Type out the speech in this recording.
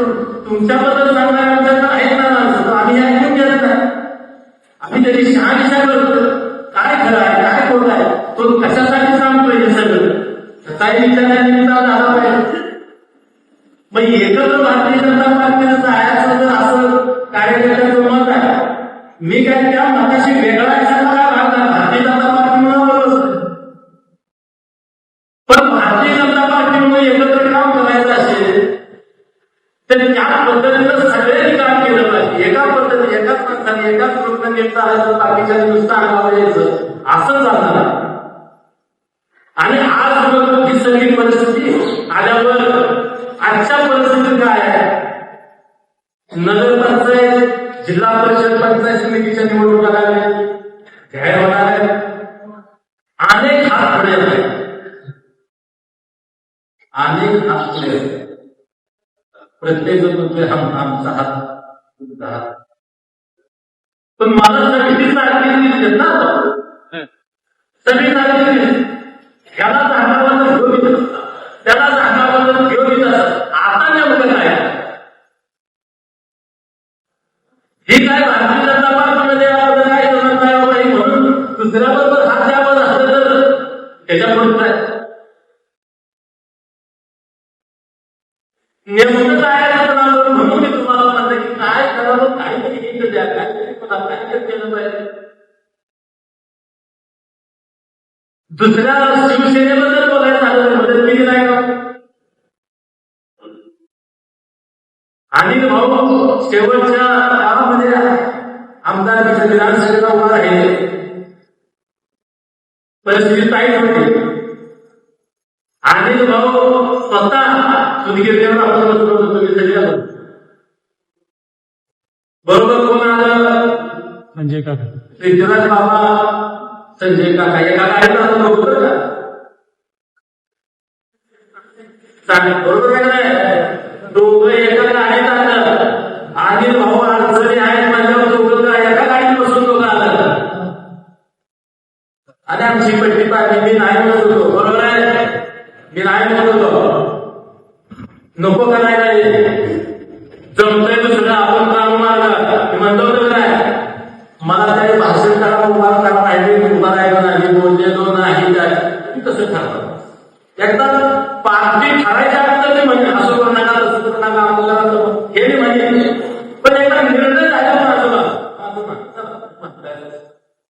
तु- तुमच्याबद्दल सांगणारे आमच्याकडे आहेत ना आम्ही ऐकून घेत नाही. आम्ही त्याची शहानिशा करतो काय खरं आहे काय खोट आहे तो कशासाठी सांगतोय हे सगळं? काही विचारण्याचा निमित्त झाला पाहिजे. मग एकत्र भारतीय जनता पार्टीला जायचं जर असं कार्यकर्त्याचं मत आहे मी काय त्या मताशी वेगळा एखादा काय भाग आहे भारतीय जनता पार्टी म्हणून बोलत पण भारतीय जनता पार्टीमुळे एकत्र काम करायचं असेल तर त्या पद्धतीनं सगळ्यांनी काम केलं पाहिजे एका पद्धती एकाच पक्षाने एकाच ग्रुपने बाकीच्या नुसतं अंगावर यायचं. असं चालणार आणि आज मग ही सगळी परिस्थिती आल्यावर आजच्या परिस्थितीत काय आहे? नगरपंचायत जिल्हा परिषद पंचायत समितीच्या निवडणुका लागल्या. जाहीर होणार आहे अनेक हात पुढे अनेक हात पुढे प्रत्येक जण म्हणतोय हम आमचा हात तुमचा हात पण मला सगळी सारखी दिसत ना सगळी सारखी दिसत ह्याला झाडावर घेऊन येत असतात. त्याला झाडावर घेऊन येत असतात. आता नेमकं काय? ही काय भारतीय जनता पार्टीमध्ये आपण काय जमत नाही बाबा हे म्हणून दुसऱ्याबरोबर हात द्यावा असलं तर त्याच्या आहे नेमकं काय आहे तर मला म्हणून मी तुम्हाला म्हणलं की काय करावं काहीतरी एक द्या काहीतरी करा काहीतरी केलं पाहिजे दुसऱ्या शिवसेनेबद्दल बोलायचं झालं मदत केली नाही का? आणि भाऊ शेवटच्या काळामध्ये आमदार विधानसभेला उभा राहिले परिस्थिती ताईट होती. आणि भाऊ स्वतः सुदगिरदेवर आपण तुम्ही सगळे आलो. बरोबर कोण आलं? म्हणजे का पृथ्वीराज बाबा संजय काका. एका गाडीला आलं बरोबर का चालेल बरोबर आहे का नाही? दोघं एकत्र आहेत आता. आणि भाऊ अडचणी आहेत माझ्यावर दोघं एका गाडीत बसून दोघं आलं. आणि आमची पट्टी पाहिजे मी नाही म्हणत होतो. बरोबर आहे? मी नाही म्हणत होतो. नको करायला जमतंय दुसरं आपण काम मारलं म्हणतो होतो काय मला काही भाषण करा उभा करा पाहिजे उभा राहिला नाही बोललेलो नाही काय मी ठरवलं. एकदा पार्टी ठरायच्या असतं ते म्हणजे असं करू